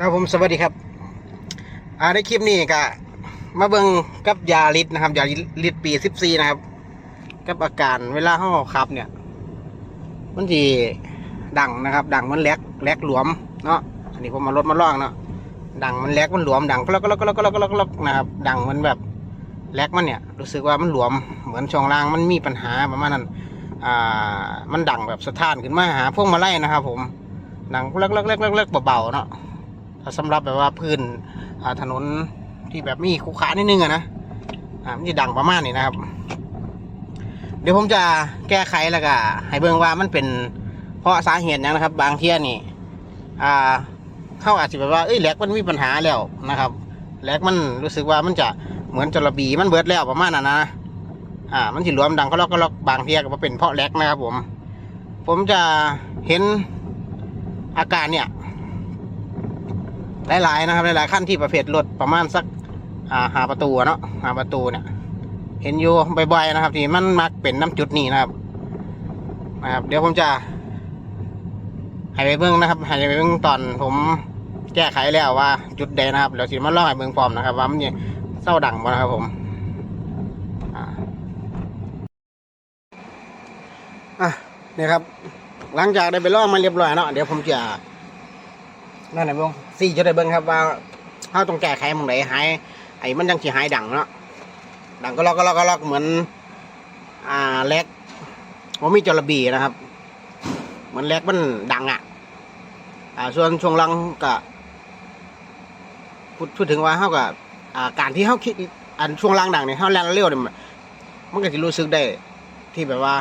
ครับผมสวัสดีครับ อ่าในคลิปนี้ก็มาเบิ่งกับยาลิตนะครับยาลิตปีสิบสี่นะครับ กับอาการเวลาห้อขับเนี่ย มันจีดังนะครับ ดังมันแลกแลกหลวมเนาะอันนี้ผมมาลดมาล่องเนาะดังมันแลกมันหลวมดังก็แล้วก็แล้วก็แล้วก็แล้วก็แล้วนะครับ ดังมันแบบแลกมันเนี่ย รู้สึกว่ามันหลวมเหมือนช่องล่างมันมีปัญหาประมาณนั้นอ่ามันดังแบบสะท้านขึ้นมาหาพวกมาไล่นะครับ ผมดังเล็กเล็กเล็กเล็กเล็กเบาๆเนาะ ถ้าสำหรับแบบว่าพื้นถนนที่แบบมีขุขระนิดนึงอะนะอ่ามันจะดังประมาณนี้นะครับ เดี๋ยวผมจะแก้ไขแล้วก็ให้เบิ่งว่ามันเป็นเพราะสาเหตุยังนะครับ บางเที่ยนี่อ่าเขาอาจจะแบบว่าเอ้ยแหลกมันมีปัญหาแล้วนะครับแหลกมันรู้สึกว่ามันจะเหมือนจระบีมันเบิดแล้วประมาณนั้นนะอ่า มันสิรวมดังก็ล็อกก็ล็อกบางเที่ยก็เป็นเพราะแหลกนะครับผม ผมจะเห็นอาการเนี่ย หลายๆนะครับหลายๆขั้นที่ประเภทรถประมาณสักหาประตูเนาะหาประตูเนี่ย เห็นอยู่บ่อยๆนะครับ ที่มันมักเป็นน้ำจุดนี้นะครับนะครับ เดี๋ยวผมจะให้ไปเบิ้งนะครับให้ไปเบิ้งตอนผมแก้ไขแล้วว่าจุดใดนะครับเดี๋ยวสิมาลองให้เบิ้งพร้อมนะครับ ว่ามันจะเศร้าดังบ่นะครับผมอะนี่ครับ หลังจากได้ไปลองมาเรียบร้อยเนาะเดี๋ยวผมจะ นั่นแหละเบิ้งสี่จะได้เบิ้งครับว่าเขาต้องแก้ไขมองไหนหายไอ้มันยังสิหายดังเนาะดังก็ลอกก็ลอกก็ลอกเหมือน อ่าแลกว่ามีจระบีนะครับ เหมือนแลกมันดังอะ อ่าส่วนช่วงลังก็พูดพูดถึงว่าเขากับอ่าการที่เขาคิดอันช่วงล่างดังเนี่ยเขาแรงเร็วเนี่ยมันมันก็จะรู้สึกได้ ที่แบบว่า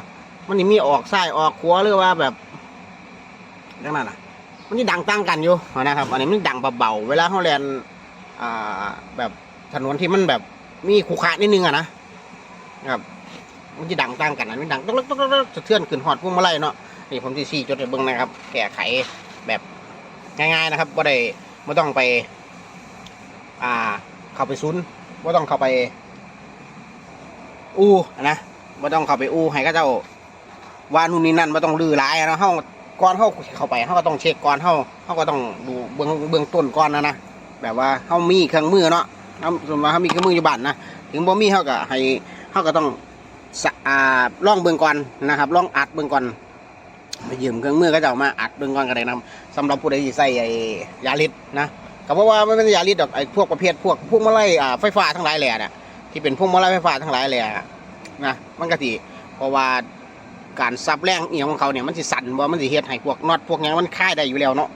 มันมีออกซ้ายออกขวาหรือว่าแบบดังนั้นอะ มันจะดังตั้งกันอยู่นะครับ อันนี้มันดังเบาๆเวลาเขาเรียนอ่าแบบถนนที่มันแบบมีขรุขระนิดนึงอะนะครับมันจะดังตั้งกันอันดังต๊กต๊กต๊กต๊กสะเทือนขึ้นหอดพวงมาลัยเนาะนี่ผมที่สี่จดเบิ้งนะครับ แก้ไขแบบง่ายๆนะครับว่าได้ไม่ต้องไป อ่า เข้าไปซุนไม่ต้องเข้าไป อู้นะไม่ต้องเข้าไปอู้ให้ก็เจ้าว่านู่นนี่นั่นไม่ต้องลือร้ายนะเฮา ก่อนเข้าเข้าไปเขาก็ต้องเช็คก่อนเขาเขาก็ต้องดูเบื้องเบื้องต้นก่อนนะนะแบบว่าเขามีเครื่องมือเนาะเขาสมมติว่าเขามีเครื่องมืออยู่บ้านนะถึงบ่มีเขาก็ให้เขาก็ต้องสะอ่าล่องเบื้องก่อนนะครับล่องอัดเบื้องก่อนไปยืมเครื่องมือก็จะเอามาอัดเบื้องก่อนก็ได้นะสำหรับผู้ใดที่ใส่ไอ้ยาลิดนะก็เพราะว่าไมันเป็นยาลิดดอกไอ้พวกประเภทพวกพวกมาไล่อ่าไฟฟ้าทั้งหลายแหล่เนี่ยที่เป็นพวกมาไล่ไฟฟ้าทั้งหลายแหล่นะมันก็สิเพราะว่า การซับแรงเอียงของเขาเนี่ยมันสิสั่นบ่มันสิเฮ็ดให้พวกน็อตพวกหยังมันคายได้อยู่แล้วเนาะ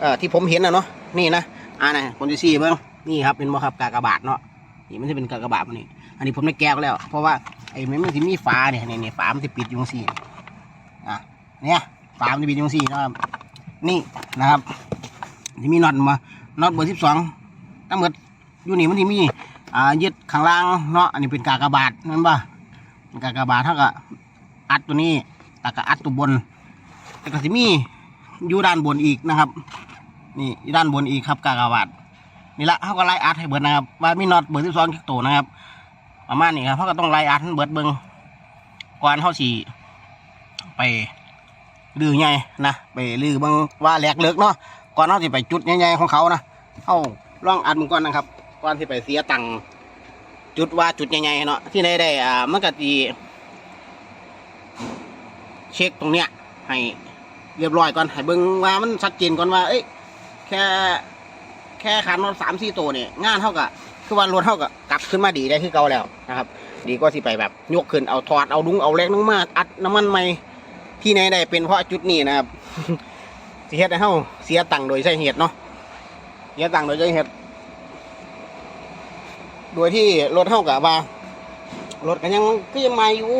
เอ่อที่ผมเห็นนะเนาะนี่นะอ่านะคนที่สี่เบิ่งนี่ครับเป็นบ่ครับกากบาทเนาะนี่มันจะเป็นกากบาทมันนี่อันนี้ผมได้แก้วแล้ว เพราะว่าไอ้มันมันสิมีฝาเนี่ยเนี่ยเนี่ฝามันสิปิดอยู่จังซี่อะเนี่ยฝามันจะปิดอยู่จังซี่นะครับนี่นะครับจะมีน็อตมาน็อตเบอร์สิบสองทั้งหมดอยู่นี่มันสิมีอ่ายึดข้างล่างเนาะอันนี้เป็นกากบาทนั่นป่ะกากบาทเท่ากับ อัดตัวนี้ตะกะอัดตัวบนต่ก็สิมีอยู่ด้านบนอีกนะครับนี่อยู่ด้านบนอีกครับกากบาทนี่ละเขาก็ไล่อัดให้เบิดนะครับ ว่ามีน็อตเบอร์ที่สองตัวนะครับประมาณนี้ครับเขาก็ต้องไล่อัดให้เบิดเบิงก่อนเขาสีไปลือไงนะไปลือบิงว่าแหลกเลิกเนาะก่อนเขาสิไปจุดใหญ่ๆของเขานะเขาลองอัดมึงก่อนนะครับก่อนที่ไปเสียตังค์จุดว่าจุดใหญ่ๆเนาะที่ไหนได้อ่ามันก็ดี เช็คตรงเนี้ยให้เรียบร้อยก่อนให้เบิ่งว่ามันชัดเจนก่อนว่า เอ้ยแค่แค่ขันรถสามสี่ตัวเนี่ยงานเท่ากับคือวันรถเท่ากับกลับขึ้นมาดีได้คือเก่าแล้วนะครับ ดีกว่าสิไปแบบยกขึ้นเอาถอดเอาดุงเอาแรงน้งมาอัดน้ำมันใหม่ที่ไหนได้เป็นเพราะจุดนี้นะครับสิเฮ็ดให้เฮาเสียตังค์โดยใช่เหตุเนาะเสียตังค์โดยใช่เหตุโดยที่รถเท่ากับว่ารถก็ยังก็ยังใหม่อยู่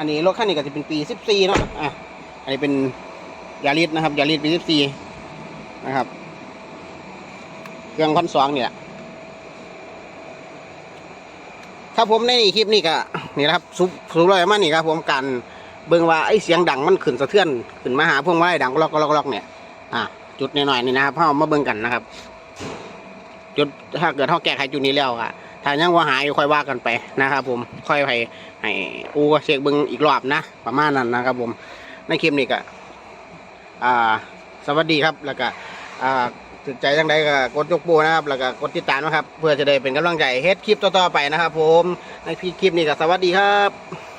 อันนี้รถคันนี้ก็จะเป็นปีสิบสี่เนาะอะอันนี้เป็นยาริสนะครับยาริสปีสิบสี่นะครับ เครื่องพันสองเนี่ยครับผมในคลิปนี้ก็นี่นะครับซุปซุปลอยมานี่ครับผมการเบิ่งว่าไอ้เสียงดังมันขึ้นสะเทือนขึ้นมาหาพวกไม้ดังก็ล็อกก็ล็อกล็อกเนี่ยอะจุดหน่อยๆนี่นะครับเอามาเบิ่งกันนะครับ จุดถ้าเกิดเท่าแก้ไขจุดนี้แล้วอะ ถ้ายังว่าหายค่อยว่ากันไปนะครับผมค่อยไปให้อูเช็คเบิ้งอีกรอบนะ ประมาณนั้นนะครับผมในคลิปนี้ก็สวัสดีครับแล้วก็อ่าถึกใจจังใดก็กดยกโปรนะครับ แล้วก็กดติดตามนะครับ เพื่อจะได้เป็นกำลังใจเฮ็ดคลิปต่อๆไปนะครับ ผมในพีคลิปนี้ก็สวัสดีครับ